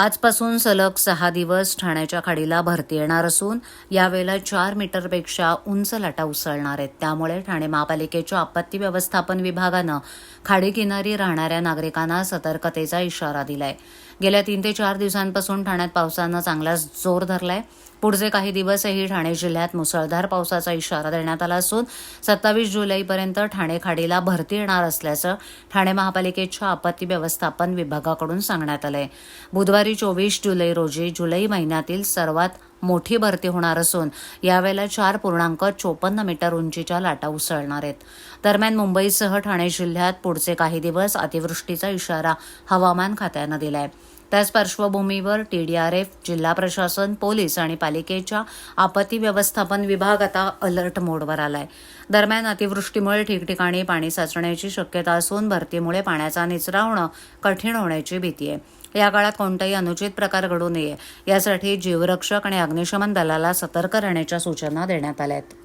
आजपासून सलग सहा दिवस ठाण्याच्या खाडीला भरती येणार असून यावेळेला चार मीटरपेक्षा उंच लाटा उसळणार आहेत. त्यामुळे ठाणे महापालिकेच्या आपत्ती व्यवस्थापन विभागानं खाडी किनारी राहणाऱ्या नागरिकांना सतर्कतेचा इशारा दिलाय. गेल्या तीन ते चार दिवसांपासून ठाण्यात पावसानं चांगलाच जोर धरलाय. पुढचे काही दिवसही ठाणे जिल्ह्यात मुसळधार पावसाचा इशारा देण्यात आला असून सत्तावीस जुलैपर्यंत ठाणे खाडीला भरती येणार असल्याचं ठाणे महापालिकेच्या आपत्ती व्यवस्थापन विभागाकडून सांगण्यात आलंय. बुधवारी चोवीस जुलै रोजी जुलै महिन्यातील सर्वात मोठी भरती होणार असून यावेळेला चार पूर्णांक चोपन्न मीटर उंचीच्या लाटा उसळणार आहेत. दरम्यान मुंबईसह ठाणे जिल्ह्यात पुढचे काही दिवस अतिवृष्टीचा इशारा हवामान खात्यानं दिलाय. त्याच पार्श्वभूमीवर टी डी आर एफ जिल्हा प्रशासन पोलीस आणि पालिकेच्या आपत्ती व्यवस्थापन विभाग आता अलर्ट मोडवर आलाय. दरम्यान अतिवृष्टीमुळे ठिकठिकाणी पाणी साचण्याची शक्यता असून भरतीमुळे पाण्याचा निचरा होणं कठीण होण्याची भीती आहे. या काळात कोणताही अनुचित प्रकार घडू नये यासाठी जीवरक्षक आणि अग्निशमन दलाला सतर्क राहण्याच्या सूचना देण्यात आल्या आहेत.